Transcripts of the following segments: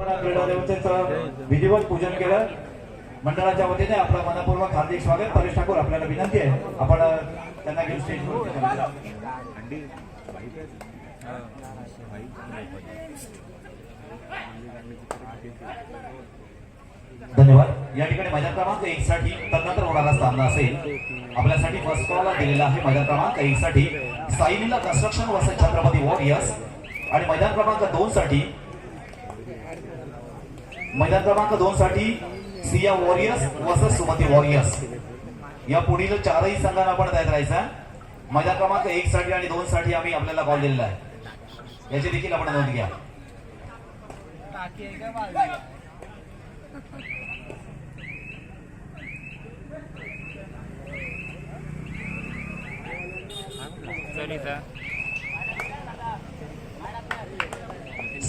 क्रीडा देवतेचं विधिवत पूजन केलं. मंडळाच्या वतीने आपलं मनपूर्वक हार्दिक स्वागत. परेश ठाकूर आपल्याला विनंती आहे. आपण त्यांना घेऊन स्टेजवर धन्यवाद. या ठिकाणी माझ्या क्रमांक एक साठी तदनंतर होणारा सामना असेल. आपल्यासाठी फर्स्ट कॉलला दिलेला आहे माझ्या क्रमांक एक साठी Saileela construction versus Chhatrapati warriors आणि मैदान क्रमांक दोन साठी मैदान क्रमांक दोन साठी Siya warriors versus Sumati warriors. या पुढील चारही संघांना आपण तयार राहायचा मैदान क्रमांक एक साठी आणि दोन साठी आम्ही आपल्याला कॉल दिलेला आहे. याची देखील आपण नोंद घ्या.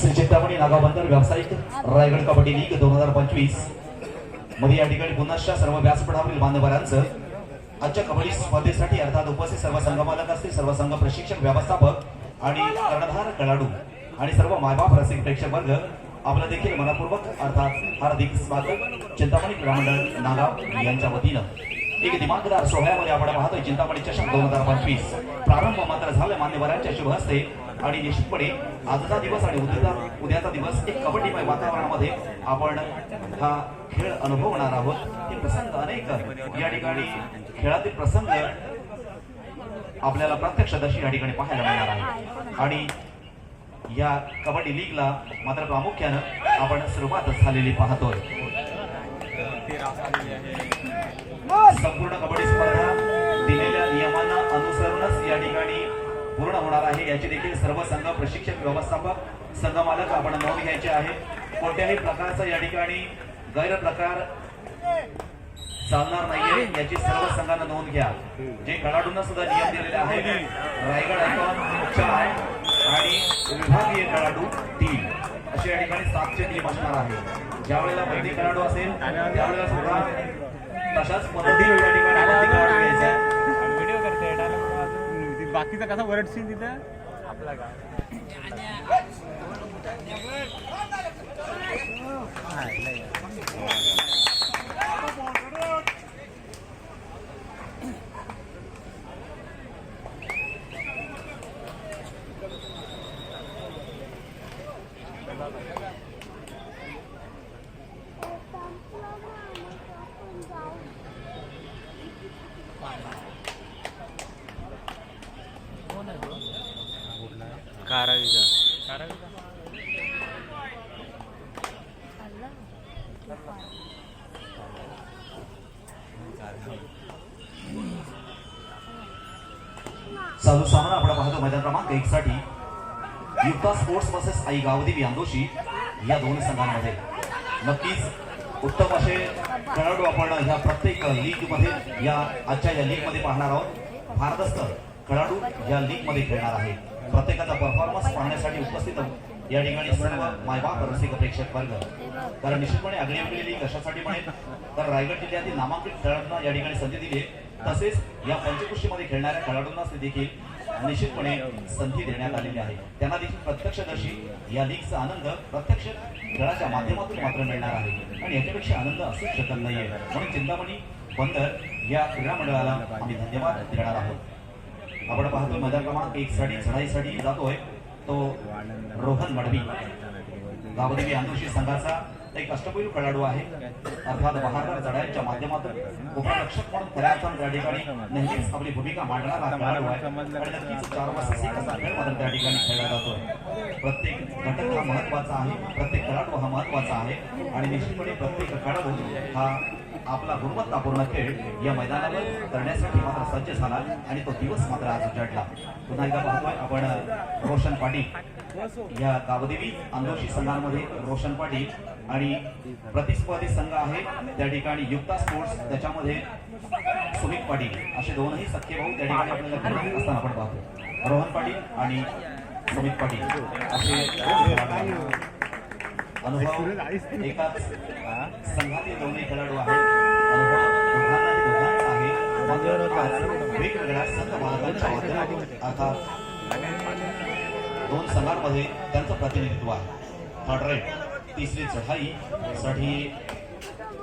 श्री चिंतामणी नागाबंदर व्यावसायिक रायगड कबड्डी लीग दोन हजार पंचवीस. मध्ये या ठिकाणी पुन्हा सर्व व्यासपीठावरील मान्यवरांचं आजच्या कबड्डी स्पर्धेसाठी अर्थात उपस्थित सर्व संघ मालक असतील सर्व संघ प्रशिक्षक व्यवस्थापक आणि कर्णधार खेळाडू आणि सर्व मायबाप रसिक प्रेक्षक वर्ग आपलं देखील मनपूर्वक अर्थात हार्दिक स्वागत. चिंतामणी क्रीडामंडळ नागा नागाव यांच्या वतीनं. एक दिमागदार सोहळ्यामध्ये आपण पाहतोय चिंतामणी चषक दोन हजार पंचवीस. प्रारंभ मात्र झाला मान्यवरांच्या शुभ हस्ते. आणि निश्चितपणे आजचा दिवस आणि उद्याचा उद्याचा दिवस एक कबड्डीमय वातावरणामध्ये आपण हा खेळ अनुभवणार आहोत. हे प्रसंग अनेक या ठिकाणी खेळातील प्रसंग आपल्याला प्रत्यक्षदर्शी या ठिकाणी पाहायला मिळणार आहे आणि या कबड्डी लीगला मात्र प्रामुख्यानं आपण सुरुवात झालेली पाहतोय. संपूर्ण कबड्डी स्पर्धा आहे. याची देखील सर्व संघ प्रशिक्षक व्यवस्थापक संघ मालक आपण नोंद घ्यायचे आहे. कोणत्याही प्रकारचा या ठिकाणी गैरप्रकार चालणार नाहीये. याची सर्व संघांना नोंद घ्या. जे खेळाडूंना सुद्धा नियम दिलेले आहेत. रायगड आयकॉन चार आणि विभागीय खेळाडू तीन. असे या ठिकाणी सातचे नियम असणार आहे ज्या वेळेला बंदी खेळाडू असेल त्यावेळेला सुद्धा तशाच पद्धती या ठिकाणी बंदी खेळाडू घ्यायचे आहे. व्हिडिओ करते डायलॉग बाकीचा कसा वरडशील तिथं? आपला का? कारावीचा कारावीचा चालू सामना आपण पाहतो मैदान क्रमांक एक साठी. युक्ता स्पोर्ट्स बसेस आई गावदेवी यांदोशी या दोन संघांमध्ये. नक्कीच उत्तम असे खेळाडू आपण ह्या प्रत्येक लीगमध्ये या आजच्या या लीगमध्ये पाहणार आहोत. भारदस्त खेळाडू या लीगमध्ये खेळणार आहे. प्रत्येकाचा परफॉर्मन्स पाहण्यासाठी उपस्थित या ठिकाणी सर्व मायबाप रसिक प्रेक्षक वर्ग. कारण निश्चितपणे आगळी लीग कशासाठी पण तर रायगड जिल्ह्यातील नामांकित खेळाडूंना या ठिकाणी संधी दिली आहे. तसेच या पंचकृषीमध्ये खेळणाऱ्या खेळाडूंना देखील निश्चितपणे संधी देण्यात आलेली आहे. त्यांना देखील प्रत्यक्षदर्शी या लीगचा आनंद प्रत्यक्ष खेळाच्या माध्यमातून मात्र मिळणार आहे. आणि याच्यापेक्षा आनंद असूच शकत नाहीये. म्हणून चिंतामणी बंदर या क्रीडा मंडळाला आम्ही धन्यवाद देणार आहोत. आपण पाहतो मैदान क्रमांक एक साठी चढाईसाठी जातोय. तो रोहन मडवी. गावदेवी आंदोशी संघाचा एक अष्टपैलू खेळाडू आहे. अर्थात बहारदार चढाईच्या माध्यमातून उपरक्षक म्हणून खऱ्या अर्थानं त्या ठिकाणी नेहमीच आपली भूमिका मांडणारा खेळाडू आहे. आणि नक्कीच चार वर्ष असा त्या ठिकाणी खेळला जातोय. प्रत्येक घटक हा महत्त्वाचा आहे. प्रत्येक खेळाडू हा महत्त्वाचा आहे. आणि निश्चितपणे प्रत्येक खेळाडू हा आपला गुणवत्तापूर्ण खेळ या मैदानावर करण्यासाठी मात्र सज्ज झाला आणि तो दिवस मात्र आज उजाडला. पुन्हा एकदा पाहतोय आपण रोशन पाटील. या गावदेवी आंदोशी संघांमध्ये रोशन पाटील आणि प्रतिस्पर्धी संघ आहे. त्या ठिकाणी युक्ता स्पोर्ट्स त्याच्यामध्ये सुमित पाटील. असे दोनही सख्खे भाऊ त्या ठिकाणी आपल्याला असताना आपण पाहतो रोहन पाटील आणि सुमित पाटील. असे दोन अनुभव एकाच संघातील दोन्ही खेळाडू आहेत. वेगवेगळ्या संघ मालकांच्या माध्यमातून अर्थात दोन संघांमध्ये त्यांचं प्रतिनिधित्व आहे थर्ड रेट तिसरी चढाई साठी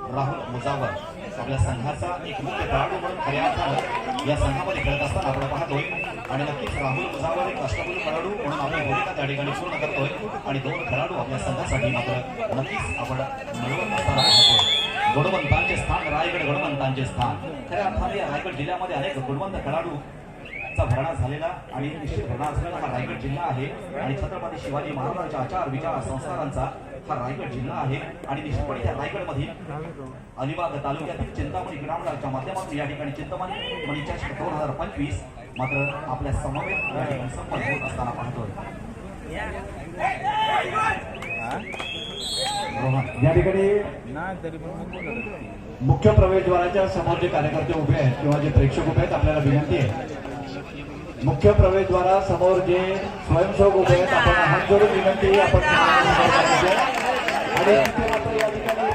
राहुल मुजावर आपल्या संघाचा एक मुख्य खेळाडू म्हणून खऱ्या अर्थानं या संघामध्ये खेळत असताना आपण पाहतोय आणि नक्कीच राहुल मुजावर एक अष्टपैलू खेळाडू म्हणून आपली भूमिका त्या ठिकाणी पूर्ण करतोय आणि दोन खेळाडू आपल्या संघासाठी मात्र नक्कीच आपण मिळवत असताना पाहतोय गुणवंतांचे स्थान रायगड गुणवंतांचे स्थान खऱ्या अर्थाने रायगड जिल्ह्यामध्ये अनेक गुणवंत खेळाडू चा भरणा झालेला आणि निश्चित भरणा असलेला हा रायगड जिल्हा आहे. आणि छत्रपती शिवाजी महाराजांच्या आचार विचार संस्कारांचा हा रायगड जिल्हा आहे. आणि निश्चितपणे त्या रायगडमध्ये अलिबाग तालुक्यातील चिंतामणी ग्रामदारच्या माध्यमातून या ठिकाणी चिंतामणी मणीच्या दोन हजार पंचवीस मात्र आपल्या समवेत या ठिकाणी संपन्न होत असताना पाहतोय. या ठिकाणी मुख्य प्रवेशद्वाराच्या समोर जे कार्यकर्ते उभे आहेत किंवा जे प्रेक्षक उभे आहेत आपल्याला विनंती आहे. मुख्य प्रवेशद्वारा समोर जे स्वयंसेवक उभे आहेत आपण हात जोडून विनंती आपण. आणि या ठिकाणी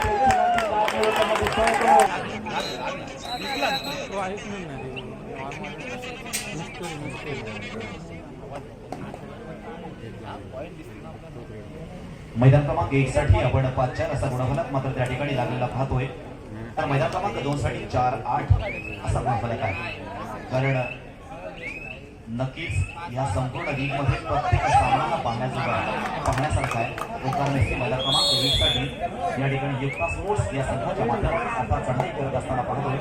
मैदान क्रमांक एक साठी आपण पाच चार असा गुणफलक मात्र त्या ठिकाणी लागलेला पाहतोय. तर मैदान क्रमांक दोन साठी चार आठ असा गुणफलक आहे. कारण नक्कीच या संपूर्ण लीगमध्ये प्रत्येक सामना पाहण्याचा पाहण्यासारखा आहे. तो कारण मैदान क्रमांक एक साठी या ठिकाणी युक्ता स्पोर्ट्स या संघाच्या माध्यमातून आता चढाई करत असताना पाहतोय.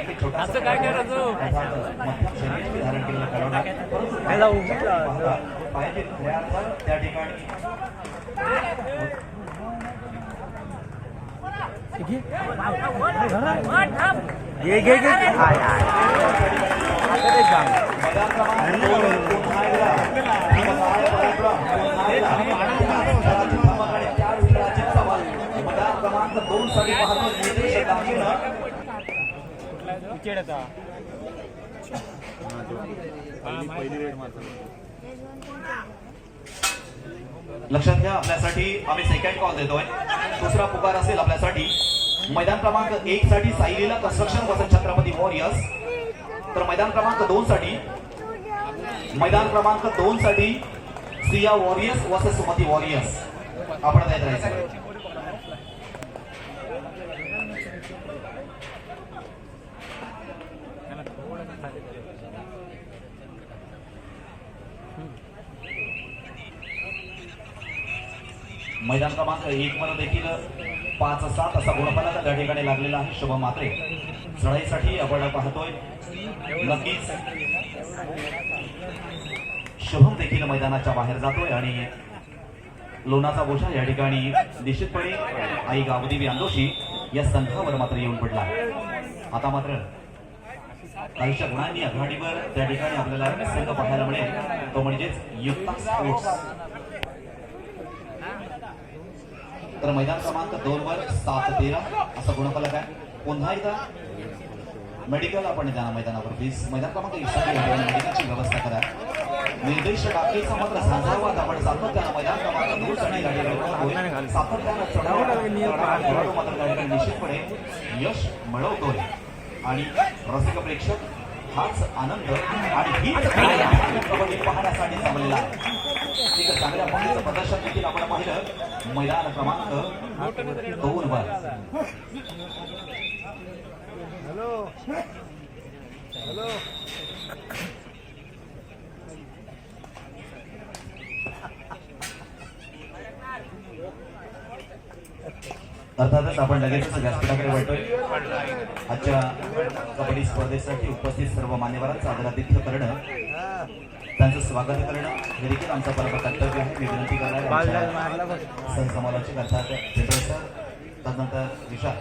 एक मध्यम धारण केलेलं आहे. परंतु त्या ठिकाणी घे घे घे हाय दोन, पुन्हा पाहतो पहिली पहिली रेड मारतो लक्षात घ्या आपल्यासाठी आम्ही सेकंड कॉल देतोय. दुसरा पुकार असेल आपल्यासाठी. मैदान क्रमांक एक साठी साईलीला कन्स्ट्रक्शन वसंत छत्रपती वॉरियर्स तर मैदान क्रमांक दोन साठी मैदान क्रमांक दोन साठी Siya warriors versus Sumati warriors आपण देत राहायचं मैदान क्रमांक एक मध्ये देखील पाच सात असा गुणफलक त्या ठिकाणी लागलेला आहे. शुभम मात्रे चढाईसाठी आपण पाहतोय. नक्कीच शुभम देखील मैदानाच्या बाहेर जातोय आणि लोणाचा बोशा या ठिकाणी निश्चितपणे आई गावदेवी अंदोशी या संघावर मात्र येऊन पडला आता मात्र काहीशा गुणांनी आघाडीवर त्या ठिकाणी आपल्याला संघ पाहायला मिळेल. तो म्हणजेच युक्ता स्पोर्ट्स. तर मैदान क्रमांक दोन वर सात तेरा असा गुणफलक आहे. पुन्हा एकदा मेडिकल आपण द्या मैदानावर वीस मैदान क्रमांक मेडिकलची व्यवस्था करा. निर्देश डाकेचा मात्र संदर्भात आपण सातत्यानं मैदान क्रमांक दोन साठी गाडी सातत्यानं चढावा मात्र निश्चितपणे यश मिळवतोय. आणि रसिक प्रेक्षक हाच आनंद आणि हीच कबड्डी पाहण्यासाठी जमलेला आहे एक चांगल्या पद्धतीचं प्रदर्शन देखील आपण पाहिलं मैदान क्रमांक दोन वर हॅलो हॅलो अर्थातच आपण लगेचच व्यासपीठाकडे वळतोय. आजच्या कबड्डी स्पर्धेसाठी उपस्थित सर्व मान्यवरांचं आदरातिथ्य करणं त्यांचं स्वागत करणं हे देखील आमचं परम कर्तव्य आहे. मी विनंती करणार आमच्या सहसमालोचक अर्थात जनरल सर. तदनंतर विशाल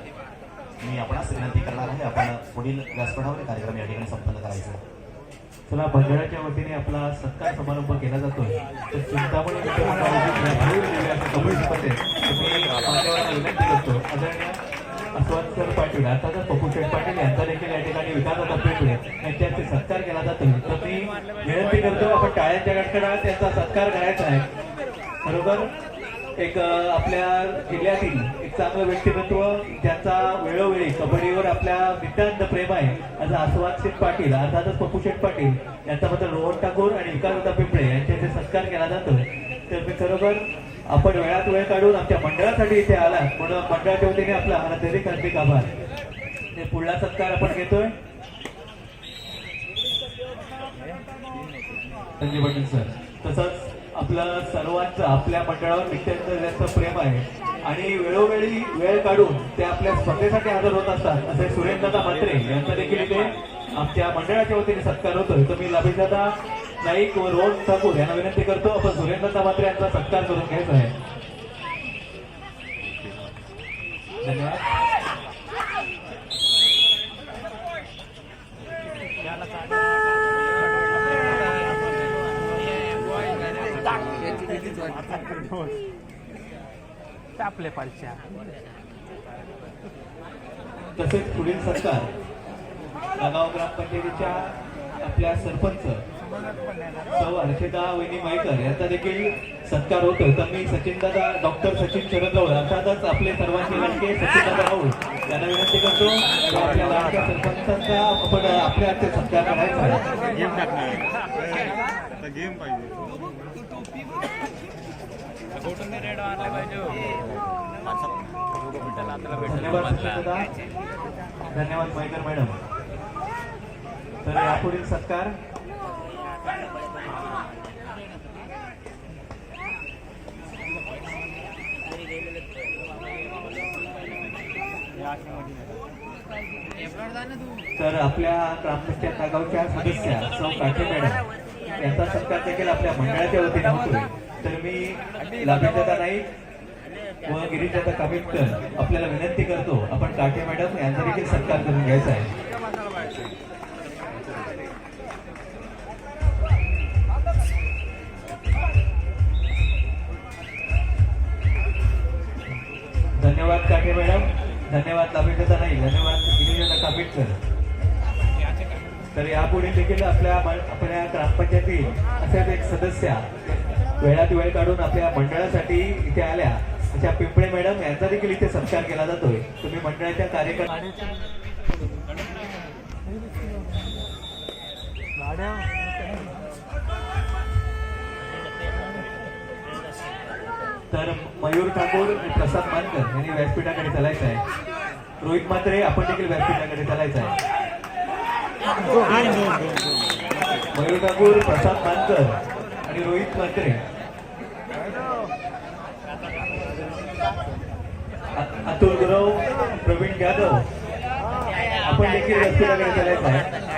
मी आपणास विनंती करणार आहे. आपण पुढील व्यासपीठावर कार्यक्रम या ठिकाणी संपन्न करायचा. चला मंडळाच्या वतीने आपला सत्कार समारंभ केला जातोय. तर चिंतामणी विनंती करतो. आदरणीय अस्वाद पाटील अर्थात पप्पू शेठ पाटील यांचा देखील या ठिकाणी विकास तत्वेपुढे त्यांचे सत्कार केला जातो. तर मी विनंती करतो आपण टाळ्यांच्या गडकडात त्यांचा सत्कार करायचा आहे. बरोबर? एक आपल्या जिल्ह्यातील एक चांगलं व्यक्तिमत्व ज्याचा वेळोवेळी कबड्डीवर आपल्या नितांत प्रेम आहे असं आस्वादशेठ पाटील अर्थातच पप्पू शेठ पाटील यांचा मात्र रोहन ठाकूर आणि विकास पिंपळे यांच्या सत्कार केला जातो. तर मी खरोबर आपण वेळात वेळ काढून आमच्या मंडळासाठी इथे आला म्हणून मंडळाच्या वतीने आपला हृदयिक हार्दिक आभार. ते पुढला सत्कार आपण घेतोय. संजय पाटील सर तसंच आपलं सर्वांचं आपल्या मंडळावर नित्यानंद जास्त प्रेम आहे आणि वेळोवेळी वेळ काढून ते आपल्या स्पर्धेसाठी हजर होत असतात असे सुरेंद्रदा म्हात्रे यांचा देखील इथे आमच्या मंडळाच्या वतीने सत्कार होतोय. तर मी लाभीदादा नाईक व रोहन ठाकूर यांना विनंती करतो आपण सुरेंद्रदा म्हात्रे यांचा सत्कार करून घ्यायचा आहे. धन्यवाद. टापले पालच्या तसेच पुढील सत्कार नागाव ग्रामपंचायतीच्या आपल्या सरपंच सौ हर्षदा वहिनी माईकर यांचा देखील सत्कार होतो तर मी सचिन दादा डॉक्टर सचिन शरद राऊळ अर्थातच आपले सर्वांचे लाडके सचिन दादा राऊळ यांना विनंती करतो आपल्या लाडक्या सरपंचांचा आपण आपल्या हाती सत्कार करायचा आहे. गेम टाकणार गेम पाहिजे धन्यवाद सचिन दादा धन्यवाद माईकर मॅडम. तर यापुढील सत्कार तर आपल्या ग्रामपंचायत नागावच्या सदस्या सौ काठे मॅडम यांचा सत्कार देखील आपल्या मंडळाच्या वतीने होतोय. तर मी लाभेदादा नाईक व गिरीजादा कामितकर आपल्याला विनंती करतो आपण काठे मॅडम यांचा देखील सत्कार करून घ्यायचा आहे. धन्यवाद काठे मॅडम. धन्यवाद लाभेटचा नाही धन्यवाद गिरीजादा कामितकर तर यापुढे देखील आपल्या आपल्या ग्रामपंचायती अशाच एक सदस्या वेळात वेळ काढून आपल्या मंडळासाठी इथे आल्या. अशा पिंपळे मॅडम यांचा देखील इथे सत्कार केला जातोय. तुम्ही मंडळाच्या कार्यक्रम तर मयूर ठाकूर आणि प्रसाद मानकर यांनी व्यासपीठाकडे चालायचं आहे. रोहित मात्रे आपण देखील व्यासपीठाकडे चालायचं आहे. मयूर ठाकूर प्रसाद मानकर आणि रोहित मात्रे अतुल गुरव प्रवीण जाधव आपण देखील व्यासपीठाकडे चालायचं आहे.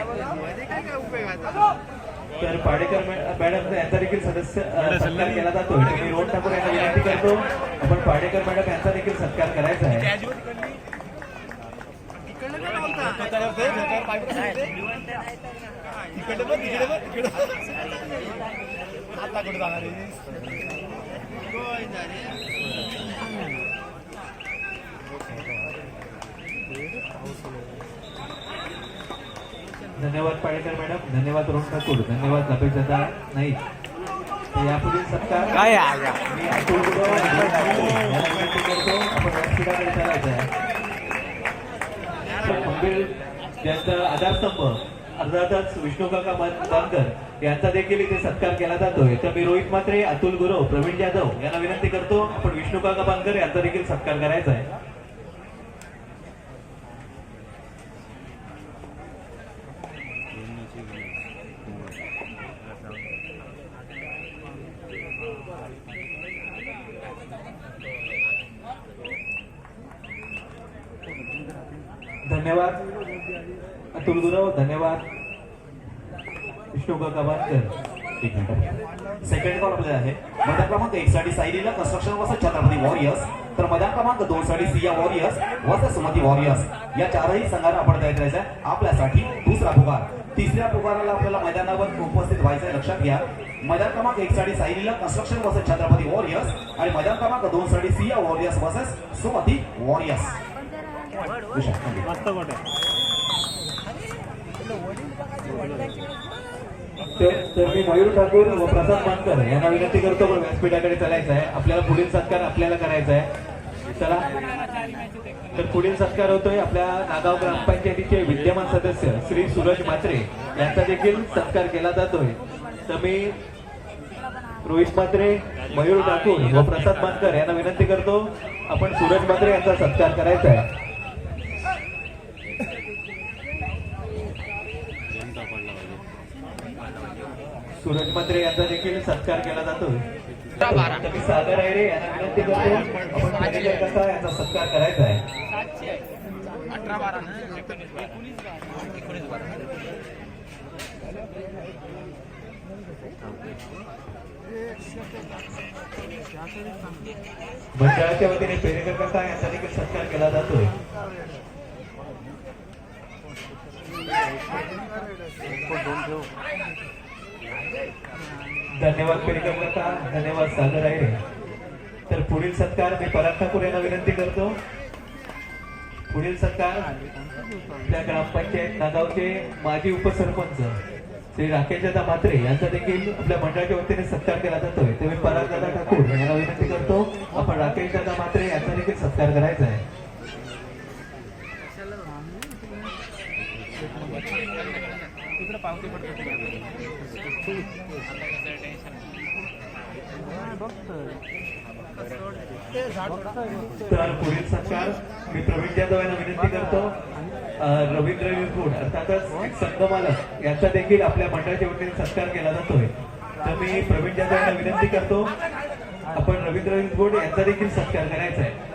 तर पाडेकर मॅ- मॅडम यांचा देखील सदस्य सत्कार केला जातो मी रोहन ठाकूर यांना विनंती करतो आपण पाडेकर मॅडम यांचा देखील सत्कार करायचा आहे. धन्यवाद पाडेकर मॅडम. धन्यवाद रोहन ठाकूर. धन्यवाद नाईक तर यापुढील सत्कार काय मी अतुल करतो. आपण व्यासपीठाकडे चालायचं आहे ज्यांचा आधारस्तंभ अर्थातच विष्णू काका बांधकर यांचा देखील इथे सत्कार केला जातोय. तर मी रोहित मात्रे अतुल गुरव प्रवीण जाधव यांना विनंती करतो. आपण विष्णू काका बांधकर यांचा देखील सत्कार करायचा आहे. धन्यवाद. अतुल गुरव धन्यवाद. विष्णू काका एक मिनिट. सेकंड कॉल आपल्याला आहे. मैदान क्रमांक एक साठी सायलीला कन्स्ट्रक्शन वर्सेस छत्रपती वॉरियर्स तर मैदान क्रमांक दोन साठी Siya warriors versus Sumati warriors या चारही संघांना आपण तयार करायचं आहे. आपल्यासाठी दुसरा पुकार. तिसऱ्या पुकाराला आपल्याला मैदानावर उपस्थित व्हायचं आहे लक्षात घ्या. मैदान क्रमांक एक साठी सायलीला कन्स्ट्रक्शन वर्सेस छत्रपती वॉरियर्स आणि मैदान क्रमांक दोन साठी Siya warriors versus Sumati warriors तर मी मयूर ठाकूर व प्रसाद मानकर यांना विनंती करतो पण व्यासपीठाकडे चालायचं आहे आपल्याला पुढील सत्कार आपल्याला करायचा आहे चला. तर पुढील सत्कार होतोय आपल्या नागाव ग्रामपंचायतीचे विद्यमान सदस्य श्री सूरज म्हात्रे यांचा देखील सत्कार केला जातोय. तर मी रोहित मात्रे मयूर ठाकूर व प्रसाद मानकर यांना विनंती करतो आपण सूरज मात्रे यांचा सत्कार करायचा आहे. सूरज मात्रे यांचा देखील सत्कार केला जातो. तर मी सागर यांना विनंती करतो आपण कसा यांचा सत्कार करायचा आहे. अठरा बारा एकोणीस बारा मंडळाच्या वतीने पेरेकर करता यांचा देखील सत्कार केला जातोय. धन्यवाद पेरेकर करता धन्यवाद सागर आहे तर पुढील सत्कार मी पराग ठाकूर यांना विनंती करतो. पुढील सत्कार आपल्या ग्रामपंचायत नागावचे माजी उपसरपंच श्री राकेश दादा म्हात्रे यांचा देखील आपल्या मंडळाच्या वतीने सत्कार केला जातोय. ते मी पराग दादा ठाकूर यांना विनंती करतो आपण राकेश दादा म्हात्रे यांचा देखील सत्कार करायचा आहे. तर पुढील सत्कार मी प्रवीण जाधव यांना विनंती करतो. रवींद्र विरगुड अर्थातच एक संघमालक यांचा देखील आपल्या मंडळाच्या वतीने सत्कार केला जातोय. तर मी प्रवीण जाधव यांना विनंती करतो आपण रवींद्र विरगुड यांचा देखील सत्कार करायचा आहे.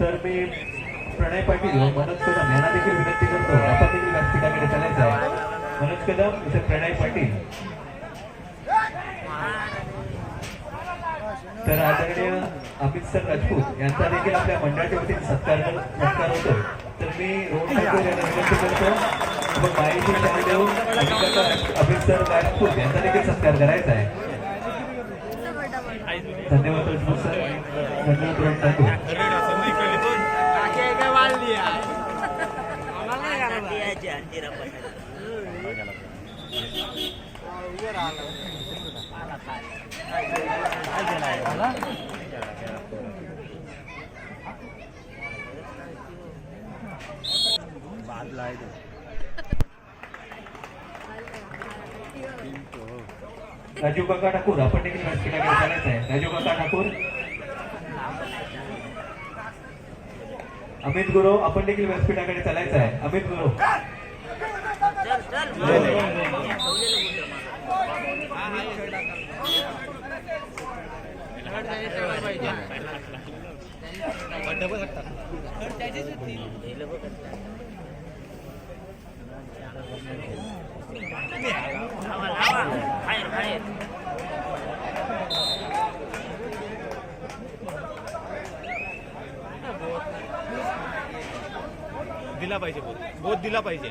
तर मी प्रणय पाटील मनोज कदम यांना देखील विनंती करतो. आपण देखील व्यासपीठाकडे चालायचं आहे मनोज कदम इथे प्रणय पाटील. तर आदरणीय अमित सर राजपूत यांचा देखील आपल्या मंडळाच्या वतीने सत्कार सत्कार होतो तर मी यांना विनंती करतो माहिती देऊन अमित सर राजपूत यांचा देखील सत्कार करायचा आहे. धन्यवाद राजपूत सर. धन्यवाद रोहन ठाकूर. राजू काका ठाकूर आपण देखील व्यासपीठाकडे चालायचं आहे. राजू काका ठाकूर. अमित गुरु आपण देखील व्यासपीठाकडे चालायचं आहे. अमित गुरु. दिला पाहिजे बोध बोध दिला पाहिजे.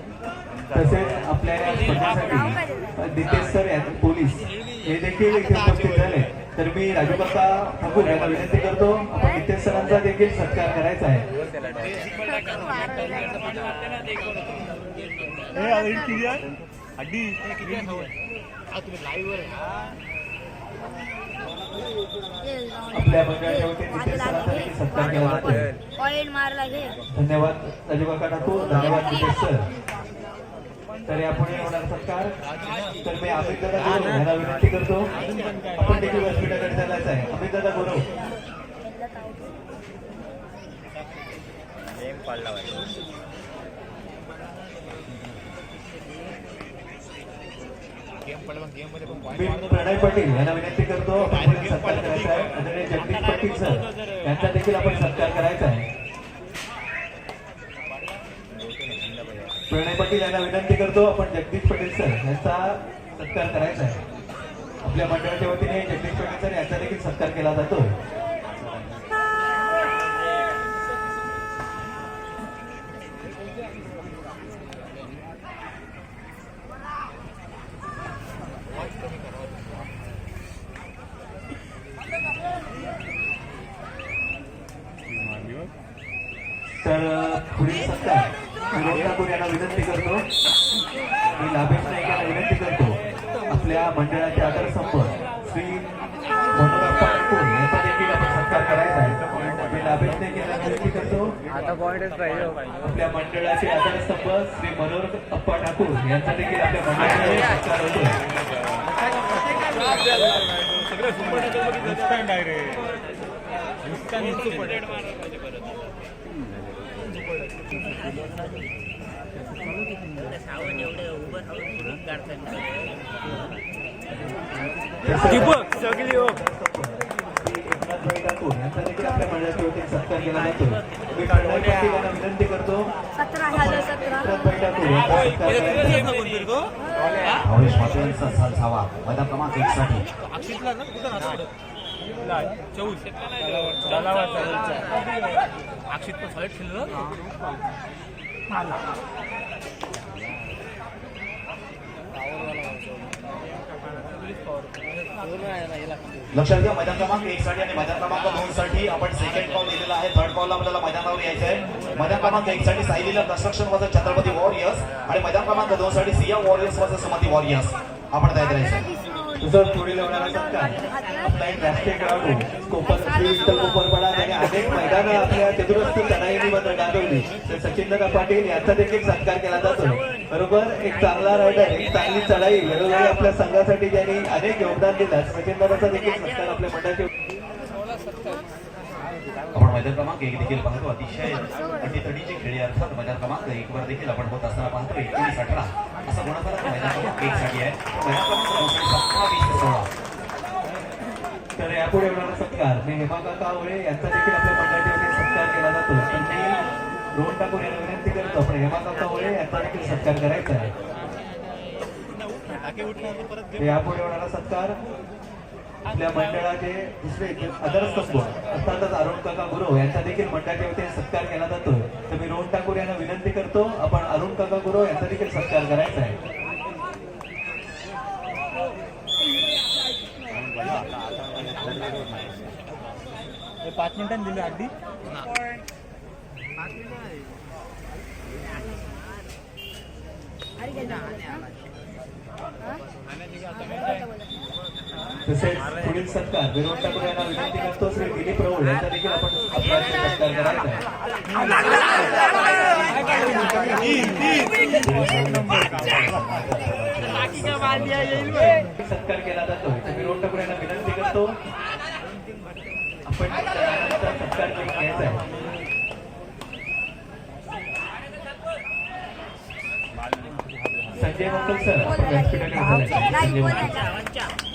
तसेच आपल्या नितेश सर यांचे पोलीस. हे देखील इथे उपस्थित झाले. तर मी राजू काका ठाकूर यांना विनंती करतो आपण नितेश सरांचा देखील सत्कार करायचा आहे. आपल्या सत्कार केला धन्यवाद राजू काका ठाकूर धन्यवाद नितेश सर. तर यापुढे होणार सत्कार. तर मी अमित दादा गुरव यांना विनंती करतो. आपण देखील व्यासपीठाकडे चालायचं आहे. अमित दादा गुरव मी प्रणय पाटील यांना विनंती करतो. सत्कार करायचा आहे. आदरणीय जगदीश पाटील सर यांचा देखील आपण सत्कार करायचा आहे. प्रणय पाटील यांना विनंती करतो आपण जगदीश पाटील सर यांचा सत्कार करायचा आहे. आपल्या मंडळाच्या वतीने जगदीश पाटील सर यांचा देखील सत्कार केला जातो. तर पुढील सत्कार. विनोद ठाकूर यांना विनंती करतो. मी लाभेश नाईक यांना विनंती करतो. आपल्या मंडळाचे आदरस्तंभ श्री यांचा देखील आपण सत्कार करायचा आहे. मी लाभेश नाईक यांना विनंती करतो. आता पॉइंटच पाहिजे आपल्या मंडळाचे आदरस्तंभ श्री मनोहर अप्पा ठाकूर यांचा देखील आपल्या मंडळाचे सत्कार होतो सगळं सुपर इन्स्टंट आहे रे इन्स्टंट सुपर दीपक सगळी एकनाथभाई ठाकूर यांचा देखील आपल्या मंडळाच्या वतीने सत्कार केला जातो मी प्रणय पाटील यांना विनंती करतो सतरा झालं सतरा एकनाथभाई ठाकूर यांचा सत्कार करायचा आहे. भावेश मातेचा साल छावा मैदान क्रमांक एक साठी अक्षितला ना? कुठं राहतो? चौस अक्षित पण सॉलिड खेळलं? लक्षात घ्या मैदान क्रमांक एक साठी आणि मैदान क्रमांक दोन साठी आपण सेकंड पाऊल दिलेला आहे. थर्ड पाऊलला आपल्याला मैदानावर यायचं आहे. मैदान क्रमांक एक साठी सायलीला कन्स्ट्रक्शन वजा छत्रपती वॉरियर्स आणि मैदान क्रमांक दोन साठी सिया वॉरियर्स वजा सुमती वॉरियर्स आपण तयार करायचं तुझं पुढील होणारा आपला एक राष्ट्रीय खेळाडू कोपर श्री कोपरपाडा अनेक मैदानं आपल्या चतुरस्थ चढाईमध्ये गाजवली तर सचिंद्र पाटील यांचा देखील सत्कार केला जातो. बरोबर? एक चांगला रायडर एक चांगली चढाई. वेळोवेळी आपल्या संघासाठी ज्यांनी अनेक योगदान दिलं. सचिंद्राचा देखील सत्कार आपल्या मंडळाचे आपण मैदान क्रमांक एक देखील पाहतो. अतिशय अटीतडीची खेळी अर्थात मैदान क्रमांक एक वर देखील आपण होत असताना पाहतो. एकोणीस अठरा असा गुणाकार मैदान क्रमांक एक साठी आहे. मैदान क्रमांक सतरा वीस ते सोळा. तर यापुढे होणारा सत्कार मी हेमा काका ओळे यांचा देखील आपल्या मंडळाच्या सत्कार केला जातो. पण मी रोहन ठाकूर यांना विनंती करतो पण हेमा काका ओळे यांचा देखील सत्कार करायचा आहे. यापुढे होणारा सत्कार आपल्या मंडळाचे दुसरे आदरस्तंभ अर्थातच अरुण काका गुरव यांचा देखील मंडळाच्या वतीने सत्कार केला जातो तर मी रोहन ठाकूर यांना विनंती करतो आपण अरुण काका गुरव यांचा देखील सत्कार करायचा आहे. पाच मिनिटांनी दिली अगदी? तसेच पुढील सत्कार विनोद ठाकूर यांना विनंती करतो श्री दिलीप प्रौढ यांचा देखील आपण सत्कार करायचा सत्कार केला जातो. विनोद ठाकूर यांना विनंती करतो. आपण सत्कार घ्यायचा आहे. संजय मंगल सर आपण व्यासपीठाकडे संजय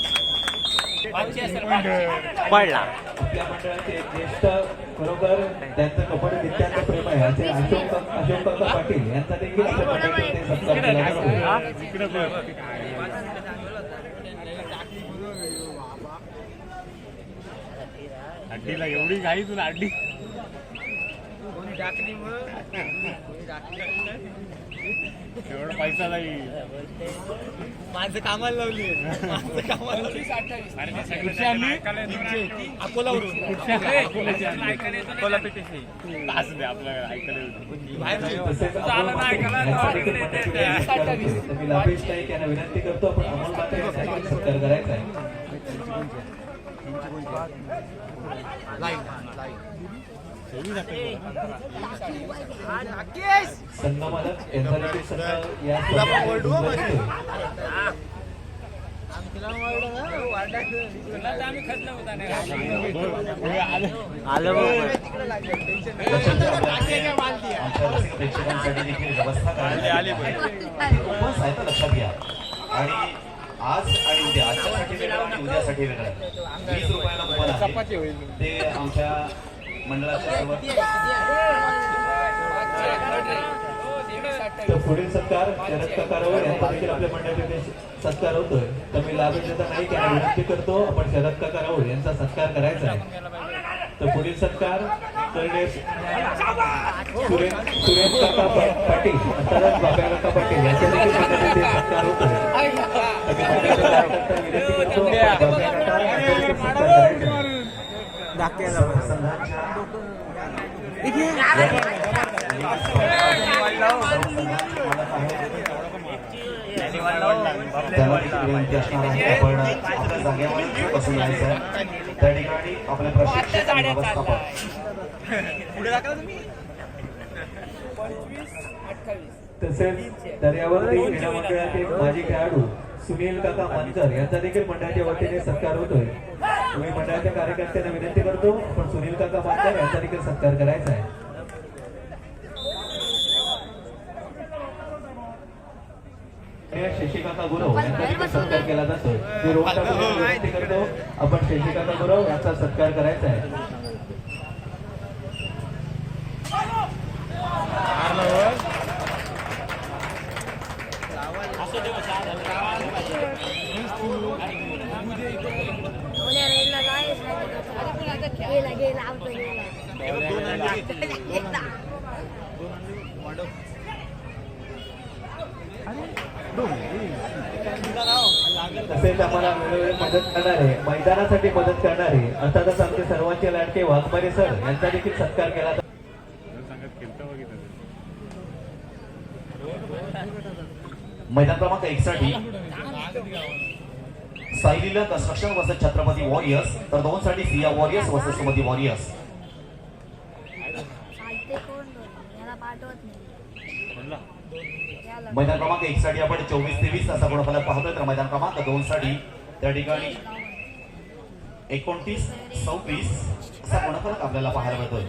पडला. आपल्या मंडळाचे ज्येष्ठ बरोबर त्यांचं कबड्डी नित्याचं प्रेम आहे. असे अशोक अशोक काका पाटील यांचा देखील आपल्या मंडळाचे सत्कार केला जातो अड्डीला एवढी घाई तुला अड्डी एवढा पैसा नाही. माणसं कामाला लावली कामाला लावली अकोलावरून. अकोला पेटेशी. दे ऐकायला विनंती करतो आपण करायचा आहे. या आलं प्रेक्षकांसाठी देखील व्यवस्था आहे. तर लक्षात घ्या आणि आज आणि उद्या आजच्यासाठी वेगळं आणि उद्यासाठी वेगळं वीस रुपयाला ते आमच्या मंडळाच्या पुढील सत्कार शरद काकारावर यांचा देखील आपल्या मंडळाचे सत्कार होतोय. तर मी लाभ देता नाही त्यांना विनंती करतो आपण शरद काकारावर यांचा सत्कार करायचा आहे. तर पुढील सत्कार सुरेश सुरेश काका पाटील अर्थातच बाब्या काका पाटील यांच्या देखील मंडळाचे सत्कार होतोय. विनंती करतो आहे त्या ठिकाणी आपले प्रशिक्षक पुढे दाखवा तुम्ही. तसेच दर्यावरती माजी खेळाडू सुनील काका मानकर यांचा देखील मंडळाच्या वतीने सत्कार होतोय. तुम्ही मंडळाच्या कार्यकर्त्यांना विनंती करतो पण सुनील काका मानकर यांचा देखील सत्कार करायचा आहे. शशिकांता गुरव यांचा देखील सत्कार केला जातो मी रोहन ठाकूर विनंती करतो. आपण शशिकांता गुरव यांचा सत्कार करायचा आहे. गेला गेला आमचा गेला. तसेच आम्हाला वेळोवेळी मदत करणारे मैदानासाठी मदत करणारे अर्थातच आमचे सर्वांचे लाडके वाघमारे सर यांचा देखील सत्कार केला मैदान क्रमांक एकसाठी. साठी Saileela construction versus Chhatrapati warriors? तर दोन साठी Siya warriors. Versus Sumati warriors मैदान क्रमांक एक साठी आपण चोवीस तेवीस असा गुणफलक पाहतोय तर मैदान क्रमांक दोन साठी त्या ठिकाणी एकोणतीस सव्वीस असा गुणफलक आपल्याला पाहायला मिळतोय.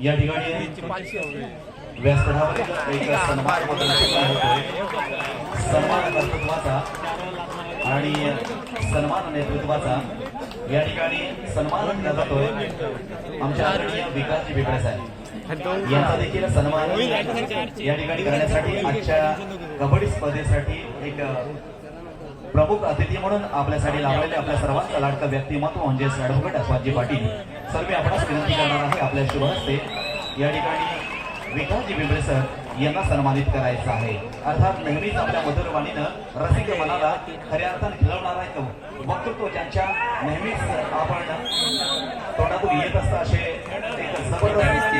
या ठिकाणी व्यासपीठावरील एक सन्मान सन्मान कर्तृत्वाचा आणि सन्मान नेतृत्वाचा या ठिकाणी सन्मान केला जातोय आमच्या आदरणीय विकासजी बेकडे साहेब यांचा देखील सन्मान या ठिकाणी करण्यासाठी आजच्या कबड्डी स्पर्धेसाठी एक प्रमुख अतिथी म्हणून आपल्यासाठी लाभलेले आपल्या सर्वांचं लाडकं व्यक्तिमत्व म्हणजे ॲडव्होकेट अस्वादजी पाटील सर मी आपणास विनंती करणार आहे आपल्या शुभ हस्ते या ठिकाणी विकासजी बिंबळे सर यांना सन्मानित करायचं आहे. अर्थात नेहमीच आपल्या मधुरवाणीनं रसिक मनाला खऱ्या अर्थाने खिलवणारा एक वक्तृत्व ज्यांच्या नेहमीच आपण तोंडातून येत असतं असे एक जबरदस्त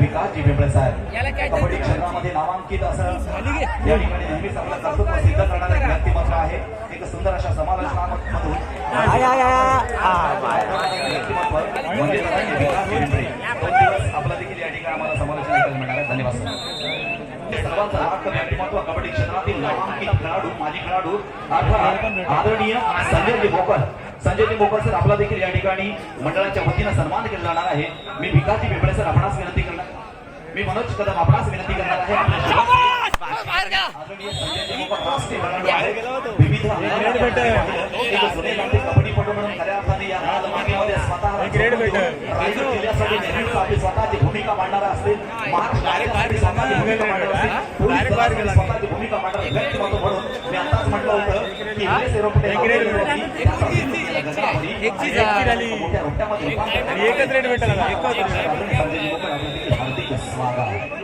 विकासजी बिंबळे साहेब कबड्डी क्षेत्रामध्ये नामांकित असं या ठिकाणी नेहमीच आपलं कर्तृत्व सिद्ध करणारं एक व्यक्तिमत्व आहे. एक सुंदर अशा समालोचनामधून आदरणीय आपला देखील या ठिकाणी आम्हाला समालोचन ऐकायला मिळणार आहे धन्यवाद. कबड्डी क्षेत्रातील नामांकित खेळाडू माजी खेळाडू अर्थात आदरणीय संजयजी मोकर संजयजी मोकर सर आपला देखील या ठिकाणी मंडळाच्या वतीनं सन्मान केला जाणार आहे मी भिकाजी बेबळे सर आपणास विनंती करणार मी मनोज कदम आपणास विनंती करणार आहे आपल्या नेहमीच आपली स्वतःची भूमिका मांडणारा असतील स्वतःची मांडणार व्यक्तिमत्व म्हणून मी आताच म्हटलं होतं की एकच रेट. भेटला एकच रेट. संजय मोकर आपलं देखील हार्दिक स्वागत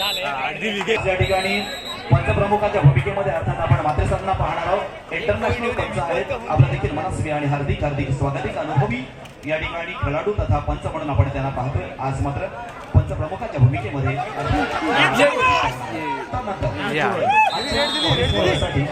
या ठिकाणी पंचप्रमुखाच्या भूमिकेमध्ये अर्थात आपण मातृसंघ पाहणार आहोत. इंटरनॅशनल पंच आहेत. आपलं देखील मनस्वी आणि हार्दिक हार्दिक स्वागतिक अनुभवी या ठिकाणी खेळाडू तथा पंच म्हणून आपण त्यांना पाहतोय. आज मात्र पंचप्रमुखाच्या भूमिकेमध्ये साठी